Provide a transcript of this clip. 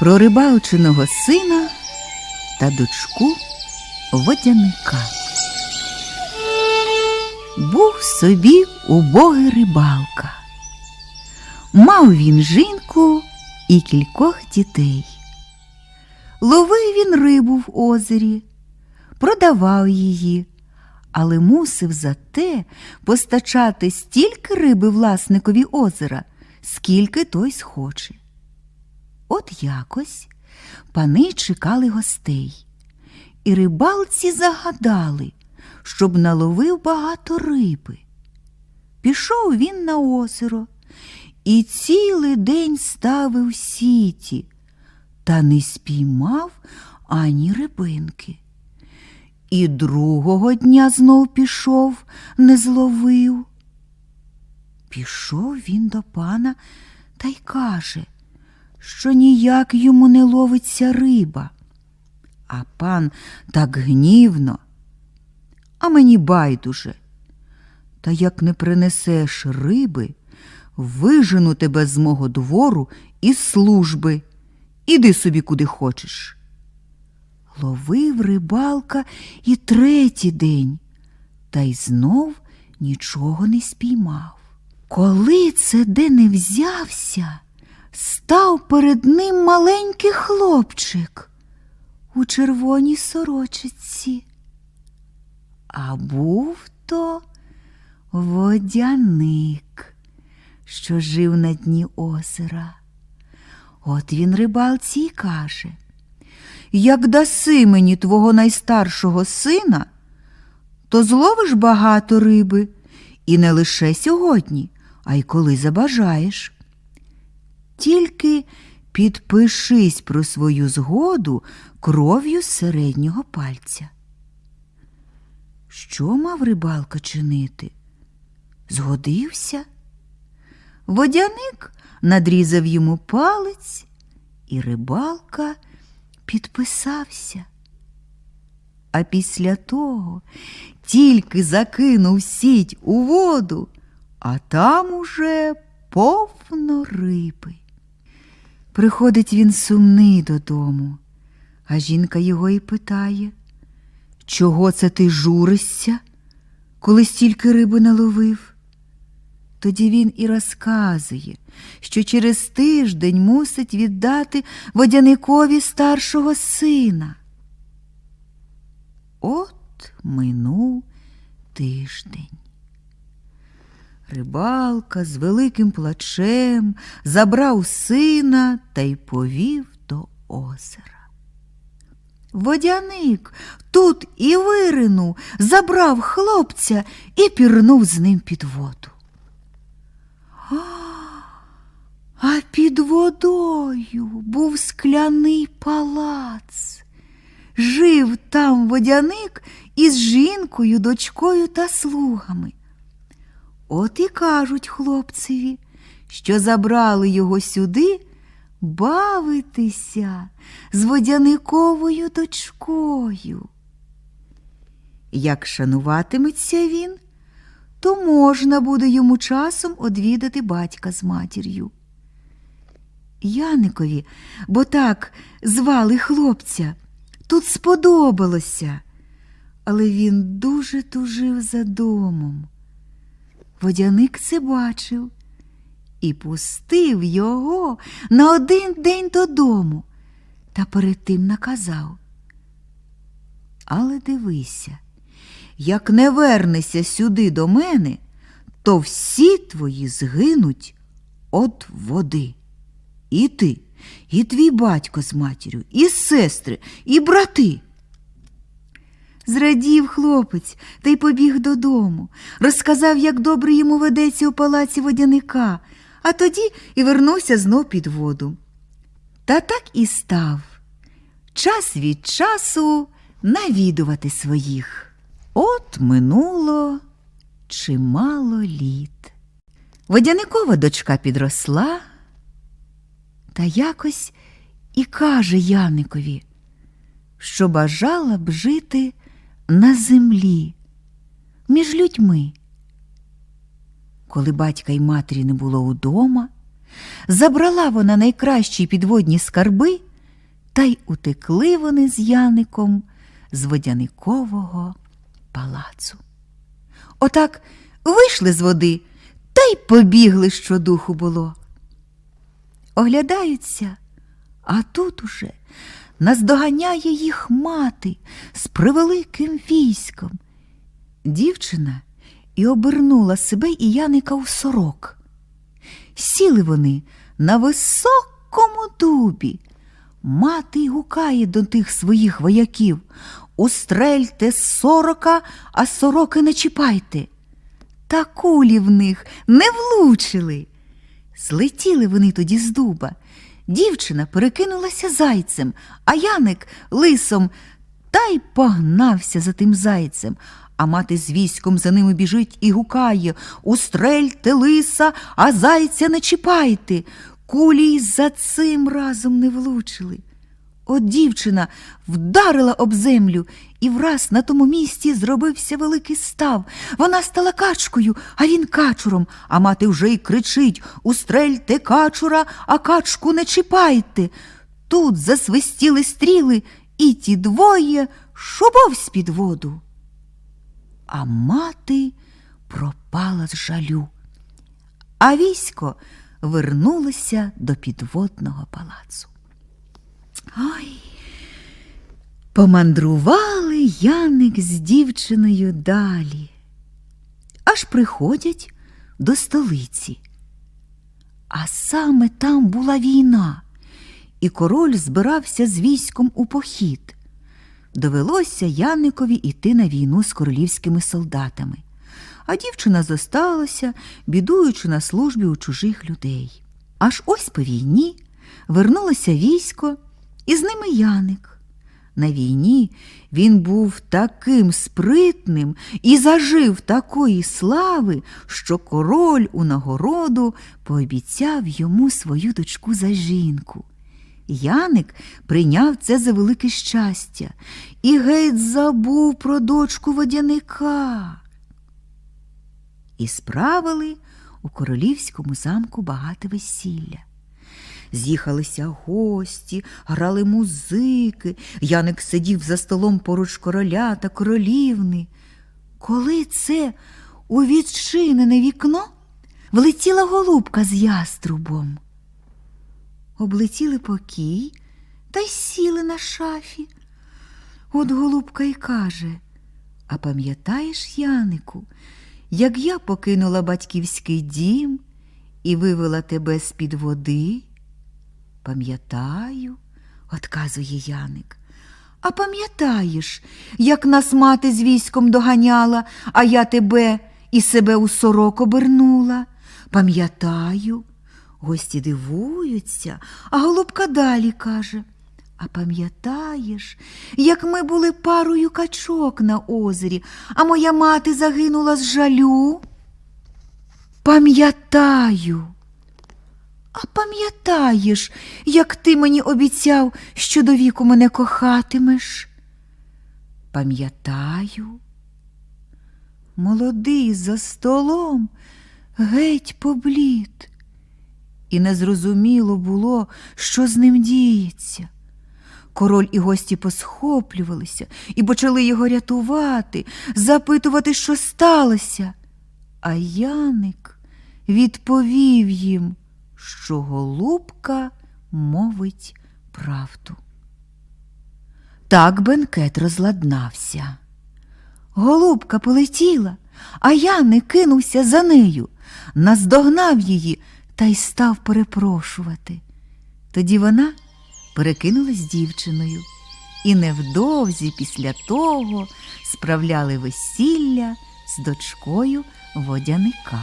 про рибалчиного сина та дочку водяника. Був собі убогий рибалка. Мав він жінку і кількох дітей. Ловив він рибу в озері, продавав її, але мусив зате постачати стільки риби власникові озера, скільки той схоче. От якось пани чекали гостей, і рибалці загадали, щоб наловив багато риби. Пішов він на озеро і цілий день ставив сіті, та не спіймав ані рибинки. І другого дня знов пішов, не зловив. Пішов він до пана та й каже, що ніяк йому не ловиться риба. А пан так гнівно, а мені байдуже. Та як не принесеш риби, вижену тебе з мого двору із служби. Іди собі куди хочеш. Ловив рибалка і третій день, та й знов нічого не спіймав. Коли це де не взявся, став перед ним маленький хлопчик у червоній сорочиці. А був то водяник, що жив на дні озера. От він рибалці й каже Як даси мені твого найстаршого сина, то зловиш багато риби, і не лише сьогодні, а й коли забажаєш. Тільки підпишись про свою згоду кров'ю середнього пальця. Що мав рибалка чинити? Згодився. Водяник надрізав йому палець, і рибалка підписався. А після того тільки закинув сіть у воду, а там уже повно риби. Приходить він сумний додому, а жінка його і питає, чого це ти журишся, коли стільки риби наловив? Тоді він і розказує, що через тиждень мусить віддати водяникові старшого сина. От минув тиждень. Рибалка з великим плачем забрав сина та й повів до озера. Водяник тут і виринув, забрав хлопця і пірнув з ним під воду. А під водою був скляний палац. Жив там водяник із жінкою, дочкою та слугами. От і кажуть хлопцеві, що забрали його сюди бавитися з водяниковою дочкою. Як шануватиметься він, то можна буде йому часом одвідати батька з матір'ю. Яникові, бо так звали хлопця, тут сподобалося, але він дуже тужив за домом. Водяник це бачив і пустив його на один день додому та перед тим наказав. Але дивися, як не вернешся сюди до мене, то всі твої згинуть від води. І ти, і твій батько з матір'ю, і сестри, і брати. Зрадів хлопець та й побіг додому, розказав, як добре йому ведеться у палаці водяника, а тоді і вернувся знов під воду. Та так і став час від часу навідувати своїх. От минуло чимало літ. Водяникова дочка підросла та якось і каже Яникові, що бажала б жити на землі між людьми. Коли батька й матері не було удома, забрала вона найкращі підводні скарби та й утекли вони з Яником з водяникового палацу. Отак вийшли з води та й побігли, що духу було. Оглядаються, а тут уже наздоганяє їх мати з превеликим військом. Дівчина і обернула себе і Яника у сорок. Сіли вони на високому дубі. Мати гукає до тих своїх вояків Устрельте сорока, а сороки не чіпайте. Та кулі в них не влучили. Злетіли вони тоді з дуба. Дівчина перекинулася зайцем, а Яник лисом та й погнався за тим зайцем. А мати з військом за ними біжить і гукає Устрельте лиса, а зайця не чіпайте. Кулі й за цим разом не влучили. От дівчина вдарила об землю, і враз на тому місці зробився великий став. Вона стала качкою, а він качуром, а мати вже й кричить Устрельте качура, а качку не чіпайте. Тут засвистіли стріли, і ті двоє шубов з-під воду. А мати пропала з жалю, а військо вернулося до підводного палацу. Ой, помандрували Яник з дівчиною далі, аж приходять до столиці. А саме там була війна, і король збирався з військом у похід. Довелося Яникові йти на війну з королівськими солдатами, а дівчина зосталася, бідуючи на службі у чужих людей. Аж ось по війні вернулося військо, і з ними Яник. На війні він був таким спритним і зажив такої слави, що король у нагороду пообіцяв йому свою дочку за жінку. Яник прийняв це за велике щастя і геть забув про дочку водяника. І справили у королівському замку багато весілля. З'їхалися гості, грали музики. Яник сидів за столом поруч короля та королівни. Коли це у відчинене вікно влетіла голубка з яструбом. Облетіли покій та й сіли на шафі. От голубка й каже А пам'ятаєш, Янику, як я покинула батьківський дім і вивела тебе з-під води? Пам'ятаю, отказує Яник. А пам'ятаєш, як нас мати з військом доганяла, а я тебе і себе у сорок обернула? Пам'ятаю. Гості дивуються, а голубка далі каже. А пам'ятаєш, як ми були парою качок на озері, а моя мати загинула з жалю? Пам'ятаю. А пам'ятаєш, як ти мені обіцяв, що до віку мене кохатимеш? Пам'ятаю. Молодий за столом геть поблід, і незрозуміло було, що з ним діється. Король і гості посхоплювалися і почали його рятувати, запитувати, що сталося. А Яник відповів їм що голубка мовить правду. Так бенкет розладнався. Голубка полетіла, а я не кинувся за нею, наздогнав її та й став перепрошувати. Тоді вона перекинулась дівчиною, і невдовзі після того справляли весілля з дочкою водяника.